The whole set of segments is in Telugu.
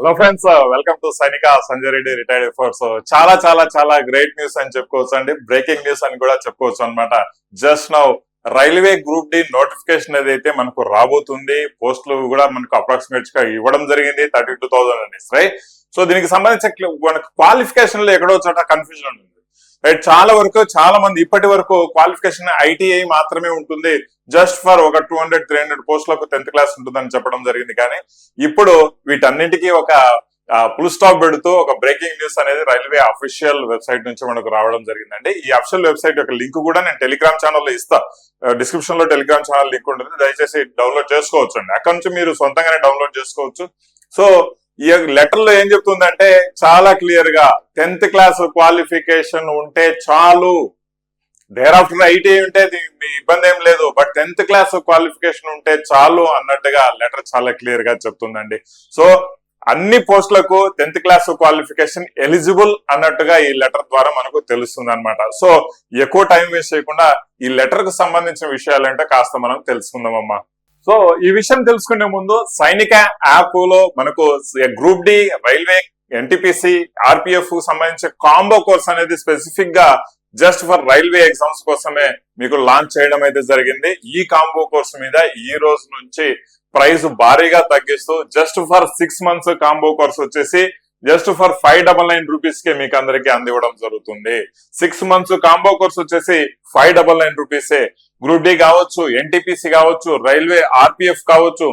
హలో ఫ్రెండ్స్ వెల్కమ్ టు సైనిక సంజయ్ రెడ్డి రిటైర్డ్ ఫోర్స్ చాలా చాలా చాలా గ్రేట్ న్యూస్ అని చెప్పుకోవచ్చు అండి. బ్రేకింగ్ న్యూస్ అని కూడా చెప్పుకోవచ్చు అన్నమాట. Just now railway group D notification ఏదైతే మనకు రాబోతుంది పోస్టులు కూడా మనకు అప్రాక్సిమేట్గా ఇవ్వడం జరిగింది థర్టీ టూ థౌసండ్ అనేసి రైట్ సో దీనికి సంబంధించిన మనకు క్వాలిఫికేషన్లో ఎక్కడో చోట కన్ఫ్యూజన్ ఉంటుంది. రైట్ చాలా వరకు చాలా మంది ఇప్పటి వరకు క్వాలిఫికేషన్ ఐటీఐ మాత్రమే ఉంటుంది. జస్ట్ ఫర్ ఒక టూ హండ్రెడ్ త్రీ హండ్రెడ్ పోస్టులకు టెన్త్ క్లాస్ ఉంటుందని చెప్పడం జరిగింది. కానీ ఇప్పుడు వీటన్నిటికీ ఒక ఫుల్ స్టాప్ పెడుతూ ఒక బ్రేకింగ్ న్యూస్ అనేది రైల్వే అఫీషియల్ వెబ్సైట్ నుంచి మనకు రావడం జరిగిందండి. ఈ అఫీషియల్ వెబ్సైట్ యొక్క లింక్ కూడా నేను టెలిగ్రామ్ ఛానల్లో ఇస్తా. డిస్క్రిప్షన్లో టెలిగ్రామ్ ఛానల్ లింక్ ఉంటుంది. దయచేసి డౌన్లోడ్ చేసుకోవచ్చు అండి. అక్కడ నుంచి మీరు సొంతంగానే డౌన్లోడ్ చేసుకోవచ్చు. సో ఈ లెటర్లో ఏం చెప్తుందంటే చాలా క్లియర్గా టెన్త్ క్లాస్ క్వాలిఫికేషన్ ఉంటే చాలు. డేర్ ఆఫ్టర్ ఐటీ ఉంటే దీనికి ఇబ్బంది ఏం లేదు. బట్ టెన్త్ క్లాస్ క్వాలిఫికేషన్ ఉంటే చాలు అన్నట్టుగా లెటర్ చాలా క్లియర్గా చెప్తుందండి. సో అన్ని పోస్టులకు టెన్త్ క్లాస్ క్వాలిఫికేషన్ ఎలిజిబుల్ అన్నట్టుగా ఈ లెటర్ ద్వారా మనకు తెలుస్తుంది అనమాట సో ఎక్కువ టైం వేస్ట్ చేయకుండా ఈ లెటర్కు సంబంధించిన విషయాలంటే కాస్త మనం తెలుసుకుందామమ్మా. సో ఈ విషయం తెలుసుకునే ముందు సైనిక యాప్లో మనకు group D railway NTPC RPF సంబంధించిన కాంబో కోర్స్ అనేది స్పెసిఫిక్గా జస్ట్ ఫర్ రైల్వే ఎగ్జామ్స్ కోసమే మీకు లాంచ్ చేయడం అయితే జరిగింది. ఈ కాంబో కోర్స్ మీద ఈ రోజు నుంచి ప్రైస్ భారీగా తగ్గిస్తూ just for six months combo course వచ్చేసి just for five double nine రూపీస్కి మీకు అందరికి అందివ్వడం జరుగుతుంది. సిక్స్ మంత్స్ కాంబో కోర్స్ వచ్చేసి ఫైవ్ డబల్ నైన్ రూపీసే గ్రూప్ డి కావచ్చు ఎన్టీపీసీ కావచ్చు రైల్వే ఆర్పిఎఫ్ కావచ్చు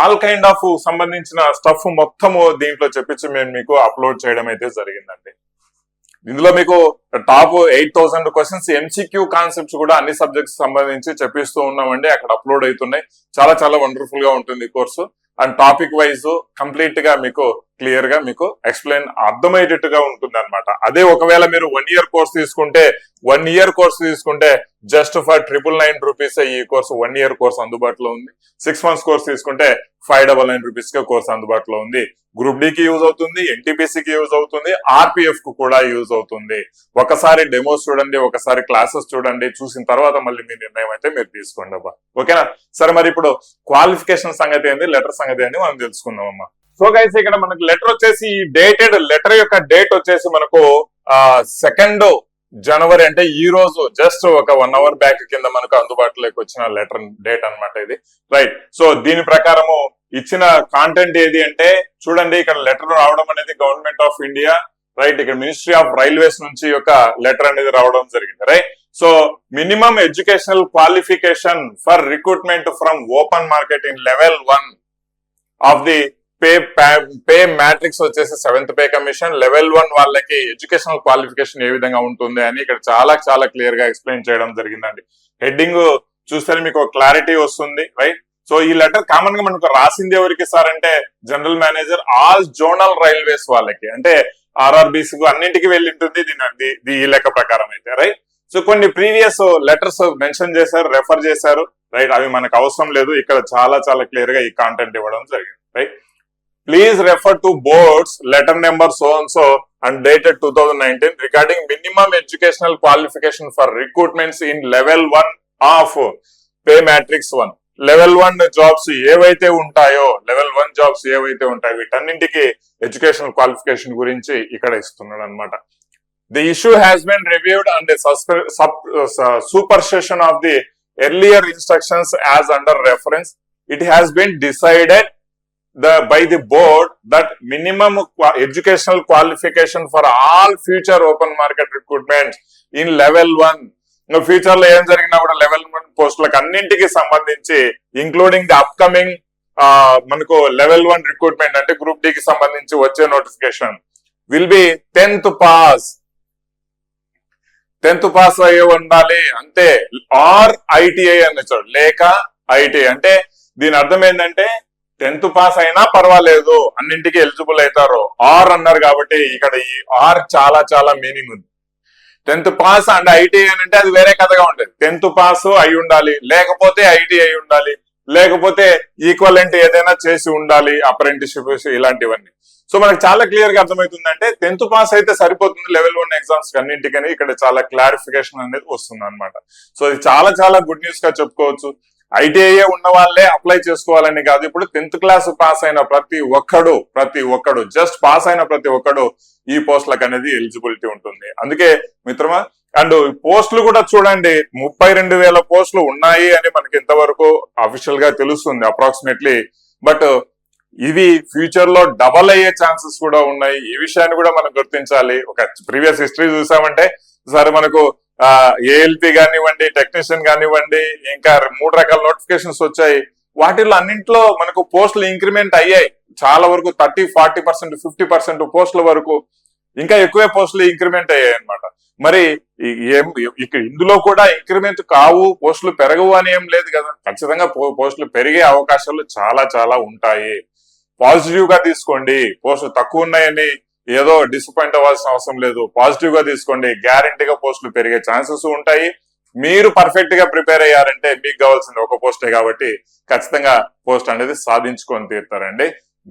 ఆల్ కైండ్ ఆఫ్ సంబంధించిన స్టఫ్ మొత్తము దీంట్లో చెప్పించి మేము మీకు అప్లోడ్ చేయడం అయితే జరిగిందండి. ఇందులో మీకు top eight thousand questions MCQ concepts కూడా అన్ని సబ్జెక్ట్స్ సంబంధించి చెప్పిస్తూ ఉన్నామండి. అక్కడ అప్లోడ్ అవుతున్నాయి. చాలా చాలా వండర్ఫుల్గా ఉంటుంది ఈ కోర్సు అండ్ టాపిక్ వైజ్ కంప్లీట్గా మీకు క్లియర్గా మీకు ఎక్స్ప్లెయిన్ అర్థమయ్యేటట్టుగా ఉంటుంది అనమాట అదే ఒకవేళ మీరు వన్ ఇయర్ కోర్స్ తీసుకుంటే వన్ ఇయర్ కోర్స్ తీసుకుంటే just for triple nine rupees ఈ కోర్స్ వన్ ఇయర్ కోర్స్ అందుబాటులో ఉంది. సిక్స్ మంత్స్ కోర్స్ తీసుకుంటే ఫైవ్ డబల్ నైన్ రూపీస్కి కోర్స్ అందుబాటులో ఉంది. గ్రూప్ డి కి యూజ్ అవుతుంది ఎన్టీపీసీ కి యూజ్ అవుతుంది ఆర్పిఎఫ్కు కూడా యూజ్ అవుతుంది. ఒకసారి డెమోస్ చూడండి ఒకసారి క్లాసెస్ చూడండి చూసిన తర్వాత మళ్ళీ మీ నిర్ణయం అయితే మీరు తీసుకోండి అబ్బా. ఓకేనా సరే మరి ఇప్పుడు క్వాలిఫికేషన్ సంగతి ఏంది లెటర్ సంగతి ఏంది మనం తెలుసుకుందాం అమ్మా. సో గైస్ ఇక్కడ మనకు లెటర్ వచ్చేసి డేటెడ్ లెటర్ యొక్క డేట్ వచ్చేసి మనకు సెకండ్ జనవరి అంటే ఈ రోజు జస్ట్ ఒక వన్ అవర్ బ్యాక్ కింద మనకు అందుబాటులోకి వచ్చిన లెటర్ డేట్ అన్నమాట ఇది. రైట్ సో దీని ప్రకారము ఇచ్చిన కాంటెంట్ ఏది అంటే చూడండి ఇక్కడ లెటర్ రావడం అనేది గవర్నమెంట్ ఆఫ్ ఇండియా రైట్ ఇక్కడ మినిస్ట్రీ ఆఫ్ రైల్వేస్ నుంచి ఒక లెటర్ అనేది రావడం జరిగింది. Right so minimum educational qualification for recruitment from open market in level one of the pay pay matrix వచ్చేసి seventh pay commission level one వాళ్ళకి ఎడ్యుకేషనల్ క్వాలిఫికేషన్ ఏ విధంగా ఉంటుంది అని ఇక్కడ చాలా చాలా క్లియర్గా ఎక్స్ప్లెయిన్ చేయడం జరిగిందండి. హెడ్డింగ్ చూస్తే మీకు క్లారిటీ వస్తుంది రైట్ సో ఈ లెటర్ కామన్గా మనకు రాసింది ఎవరికి సార్ అంటే general manager all zonal railways వాళ్ళకి. అంటే ఆర్ఆర్బీస్కు అన్నింటికి వెళ్ళి ఉంటుంది దీని ఈ లెక్క ప్రకారం అయితే రైట్ సో కొన్ని ప్రీవియస్ లెటర్స్ మెన్షన్ చేశారు రెఫర్ చేశారు రైట్ అవి మనకు అవసరం లేదు. ఇక్కడ చాలా చాలా క్లియర్గా ఈ కాంటెంట్ ఇవ్వడం జరిగింది right please refer to board's letter number so and so and dated two thousand nineteen regarding minimum educational qualification for recruitments in level one of pay matrix one level one jobs ఏవైతే ఉంటాయో లెవెల్ వన్ జాబ్స్ ఏవైతే ఉంటాయో వీటన్నింటికి ఎడ్యుకేషనల్ క్వాలిఫికేషన్ గురించి ఇక్కడ ఇస్తున్నాడు అనమాట the issue has been reviewed and supersession of the earlier instructions as under reference it has been decided the by the board that minimum educational educational qualification for all future open market in in level ఫ్యూచర్లో ఏం జరిగినా కూడా లెవెల్ వన్ పోస్టులకు అన్నింటికి సంబంధించి ఇంక్లూడింగ్ ది అప్కమింగ్ మనకు లెవెల్ వన్ రిక్రూట్మెంట్ అంటే గ్రూప్ డి కి సంబంధించి వచ్చే notification will be tenth pass tenth pass అయ్యి ఉండాలి అంతే ఆర్ ఐటీఐ అని చూడు లేక ఐటీఐ అంటే దీని అర్థం ఏంటంటే టెన్త్ పాస్ అయినా పర్వాలేదు. అన్నింటికి ఎలిజిబుల్ అవుతారు. ఆర్ అన్నారు కాబట్టి ఇక్కడ ఈ ఆర్ చాలా చాలా మీనింగ్ ఉంది. టెన్త్ పాస్ అండ్ ఐటీ అని అంటే అది వేరే కథగా ఉంటుంది. టెన్త్ పాస్ అయి ఉండాలి. లేకపోతే ఐటీ అయి ఉండాలి. లేకపోతే ఈక్వలెంట్ ఏదైనా చేసి ఉండాలి. అప్రెంటిషిప్ ఇలాంటివన్నీ. సో మనకు చాలా క్లియర్గా అర్థమవుతుందంటే టెన్త్ పాస్ అయితే సరిపోతుంది లెవెల్ వన్ ఎగ్జామ్స్ అన్నింటికని. ఇక్కడ చాలా క్లారిఫికేషన్ అనేది వస్తుంది అనమాట సో ఇది చాలా చాలా గుడ్ న్యూస్గా చెప్పుకోవచ్చు. ఐటీఐ ఉన్న వాళ్ళే అప్లై చేసుకోవాలని కాదు. ఇప్పుడు టెన్త్ క్లాస్ పాస్ అయిన ప్రతి ఒక్కడు ప్రతి ఒక్కడు జస్ట్ పాస్ అయిన ప్రతి ఒక్కడు ఈ పోస్టులకు అనేది ఎలిజిబిలిటీ ఉంటుంది. అందుకే మిత్రమా అండ్ పోస్టులు కూడా చూడండి ముప్పై రెండు వేల పోస్టులు ఉన్నాయి అని మనకి ఇంతవరకు అఫీషియల్గా తెలుస్తుంది అప్రాక్సిమేట్లీ బట్ ఇవి ఫ్యూచర్లో డబల్ అయ్యే ఛాన్సెస్ కూడా ఉన్నాయి. ఈ విషయాన్ని కూడా మనం గుర్తించాలి. ఒక ప్రీవియస్ హిస్టరీ చూసామంటే సరే మనకు ఏఎల్పి కానివ్వండి టెక్నీషియన్ కానివ్వండి ఇంకా మూడు రకాల నోటిఫికేషన్స్ వచ్చాయి. వాటిల్లో అన్నింటిలో మనకు పోస్టులు ఇంక్రిమెంట్ అయ్యాయి. చాలా వరకు thirty forty percent fifty percent పోస్టుల వరకు ఇంకా ఎక్కువే పోస్టులు ఇంక్రిమెంట్ అయ్యాయి అనమాట మరి ఏం ఇందులో కూడా ఇంక్రిమెంట్ కావు పోస్టులు పెరగవు అని ఏం లేదు కదా. ఖచ్చితంగా పో- పోస్టులు పెరిగే అవకాశాలు చాలా చాలా ఉంటాయి. పాజిటివ్గా తీసుకోండి. పోస్టులు తక్కువ ఉన్నాయని ఏదో డిసప్పాయింట్ అవ్వాల్సిన అవసరం లేదు. పాజిటివ్గా తీసుకోండి. గ్యారంటీగా పోస్టులు పెరిగే ఛాన్సెస్ ఉంటాయి. మీరు పర్ఫెక్ట్గా ప్రిపేర్ అయ్యారంటే మీకు కావాల్సింది ఒక పోస్టే కాబట్టి ఖచ్చితంగా పోస్ట్ అనేది సాధించుకొని తీరుతారండి.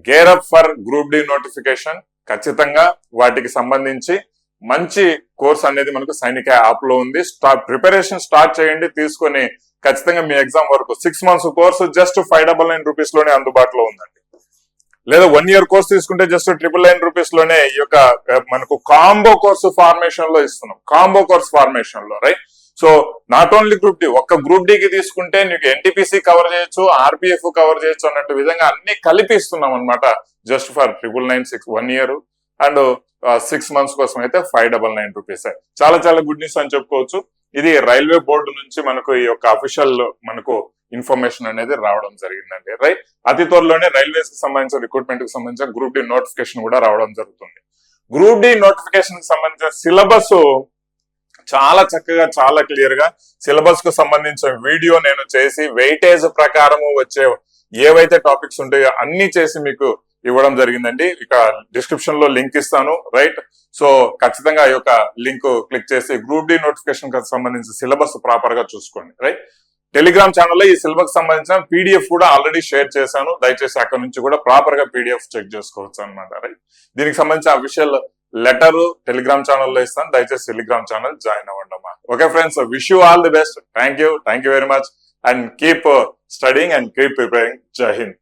Gear up for group D notification ఖచ్చితంగా వాటికి సంబంధించి మంచి కోర్స్ అనేది మనకు సైనిక యాప్లో ఉంది. స్టార్ట్ ప్రిపరేషన్ స్టార్ట్ చేయండి. తీసుకొని ఖచ్చితంగా మీ ఎగ్జామ్ వరకు six months course just five double nine రూపీస్లోనే అందుబాటులో ఉందండి. లేదా వన్ ఇయర్ కోర్స్ తీసుకుంటే జస్ట్ ట్రిపుల్ నైన్ రూపీస్లోనే ఈ యొక్క మనకు కాంబో కోర్సు ఫార్మేషన్లో ఇస్తున్నాం. Combo course ఫార్మేషన్లో right so not only group D ఒక్క గ్రూప్ డి కి తీసుకుంటే నీకు ఎన్టీపీసీ కవర్ చేయొచ్చు ఆర్పిఎఫ్ కవర్ చేయొచ్చు అన్నట్టు విధంగా అన్ని కలిపి ఇస్తున్నాం అనమాట just for triple nine six one year and six months కోసం అయితే ఫైవ్ డబల్ నైన్ రూపీస్ చాలా చాలా గుడ్ న్యూస్ అని చెప్పుకోవచ్చు. ఇది రైల్వే బోర్డు నుంచి మనకు ఈ యొక్క అఫీషియల్ మనకు ఇన్ఫర్మేషన్ అనేది రావడం జరిగిందండి. రైట్ అతి త్వరలోనే రైల్వేస్కి సంబంధించిన రిక్రూట్మెంట్కి సంబంధించిన గ్రూప్ డి నోటిఫికేషన్ కూడా రావడం జరుగుతుంది. గ్రూప్ డి నోటిఫికేషన్కి సంబంధించిన సిలబస్ చాలా చక్కగా చాలా క్లియర్గా సిలబస్కు సంబంధించిన వీడియో నేను చేసి వెయిటేజ్ ప్రకారము వచ్చే ఏవైతే టాపిక్స్ ఉంటాయో అన్ని చేసి మీకు ఇవ్వడం జరిగిందండి. ఇక డిస్క్రిప్షన్లో లింక్ ఇస్తాను రైట్? సో ఖచ్చితంగా ఈ యొక్క లింక్ క్లిక్ చేసి గ్రూప్ డి నోటిఫికేషన్కి సంబంధించిన సిలబస్ ప్రాపర్గా చూసుకోండి రైట్? టెలిగ్రామ్ ఛానల్లో ఈ సిలబస్ సంబంధించిన పీడిఎఫ్ కూడా ఆల్రెడీ షేర్ చేశాను. దయచేసి అక్కడ నుంచి కూడా ప్రాపర్గా పీడిఎఫ్ చెక్ చేసుకోవచ్చు అనమాట రైట్ దీనికి సంబంధించిన అఫీషియల్ లెటర్ టెలిగ్రామ్ ఛానల్లో ఇస్తాను. దయచేసి టెలిగ్రామ్ ఛానల్ జాయిన్ అవ్వండి అమ్మా. Okay friends wish you all the best thank you thank you very much and keep studying and keep preparing జై హింద్